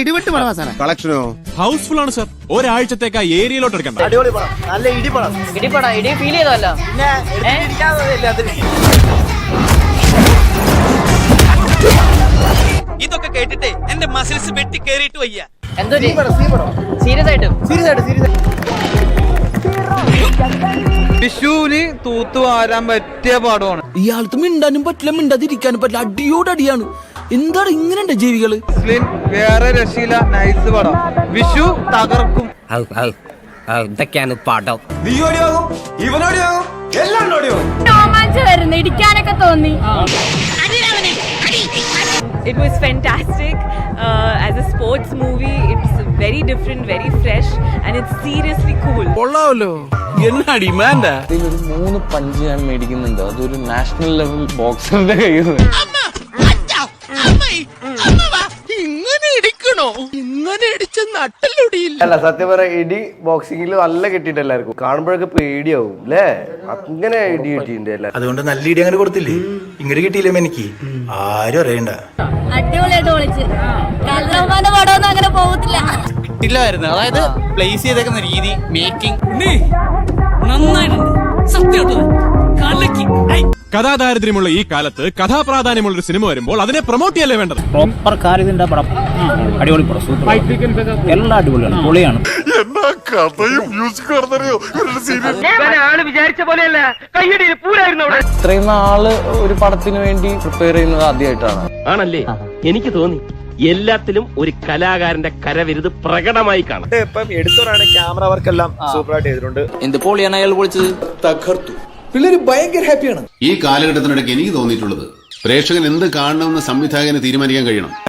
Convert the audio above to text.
ഇടിവിട്ട് സാറേ. കളക്ഷനോ? ഹൗസ്ഫുൾ ആണ് സർ. ഒരാഴ്ചത്തേക്ക് ആ ഏരിയയിലോട്ട് എടുക്കണ്ട. അടിപൊളി പടം. നല്ല ഇടി ഫീൽ ചെയ്തല്ല പിന്നെ അതിന്. ഇതൊക്കെ കേട്ടിട്ടേ എന്റെ മസിൽസ് വെട്ടി കേറിയിട്ട് വയ്യ. എന്തോ സീരിയസ് ആയിട്ടും സീരിയസ് ആയിട്ട്. സീരിയസ് വിഷുവിന് പറ്റിയ പടമാണ്. ഇയാൾക്ക് മിണ്ടാനും പറ്റില്ല മിണ്ടാതിരിക്കാനും പറ്റില്ല. അടിയോടടിയാണ്. എന്താണ് ഇങ്ങനെ ജീവികൾ? മുസ്ലിം വേറെ രക്ഷയില്ല നൈസ് പടം. വിഷു തകർക്കും. ഇതൊക്കെയാണ് പടം. രോമാഞ്ചം വരുന്നു ഇടിക്കാനൊക്കെ തോന്നി. It was fantastic. Uh, as a sports movie, it's very different, very fresh, and it's seriously cool. കൊള്ളാവല്ലോ. എന്നാ ഡിമാൻഡാ? ഇതിലൊരു മൂന്ന് പഞ്ച് ഞാൻ മേടിക്കുന്നുണ്ട്. അതൊരു നാഷണൽ ലെവൽ ബോക്സറിന്റെ കയ്യിൽ നിന്ന് ഇങ്ങനെ ഇടിക്കണോ ഇങ്ങനെ ഇടിച്ച നട്ടല്ലൊടിയില്ല അല്ല സത്യം പറയാ ഇടി ബോക്സിംഗിൽ നല്ല കിട്ടിയിട്ട് എല്ലാവർക്കും. കാണുമ്പോഴൊക്കെ പേടിയാവും അല്ലേ അങ്ങനെ ഇടി കിട്ടിയിട്ടുണ്ട് അതുകൊണ്ട് നല്ല ഇടി അങ്ങനെ കൊടുത്തില്ലേ? ഇങ്ങോട്ട് കിട്ടിയില്ലേ എനിക്ക് ആരും അറിയണ്ട. അടിപൊളിയായിട്ട് വിളിച്ച് കല്ലറമാന്റെ പടമൊന്നും അങ്ങനെ പോകത്തില്ല കിട്ടില്ലായിരുന്നു. അതായത് പ്ലേസ് ചെയ്തേക്കുന്ന രീതി മേക്കിംഗ് നന്നായിട്ടുണ്ട്. കഥാദാരിദ്ര്യമുള്ള ഈ കാലത്ത് കഥാപ്രാധാന്യമുള്ള ഒരു സിനിമ വരുമ്പോൾ അതിനെ പ്രൊമോട്ട് ചെയ്യല്ലേ വേണ്ടത്? പ്രോപ്പർ കാര്യത്തിന്റെ പടം. അടിപൊളി പടം സൂപ്പർ എല്ലാം അടിപൊളിയാണ് പൊളിയാണ്. ഇത്രയും നാൾ ഒരു പടത്തിന് വേണ്ടി പ്രിപ്പയർ ചെയ്യുന്നത് ആദ്യമായിട്ടാണ്. ആണല്ലേ? എനിക്ക് തോന്നി. എല്ലാത്തിലും ഒരു കലാകാരന്റെ കരവിരുത് പ്രകടമായി കാണാം. ഇപ്പം എടുത്തോറാണ് ക്യാമറ വർക്കെല്ലാം സൂപ്പറായിട്ട് ചെയ്തിട്ടുണ്ട്. എന്ത് പോളിയാണ് അയാൾ വിളിച്ചത്? തകർത്തു. പിള്ളേര് ഭയങ്കര ഹാപ്പിയാണ്. ഈ കാലഘട്ടത്തിനിടയ്ക്ക് എനിക്ക് തോന്നിയിട്ടുള്ളത് പ്രേക്ഷകൻ എന്ത് കാണണമെന്ന് സംവിധായകന് തീരുമാനിക്കാൻ കഴിയണം.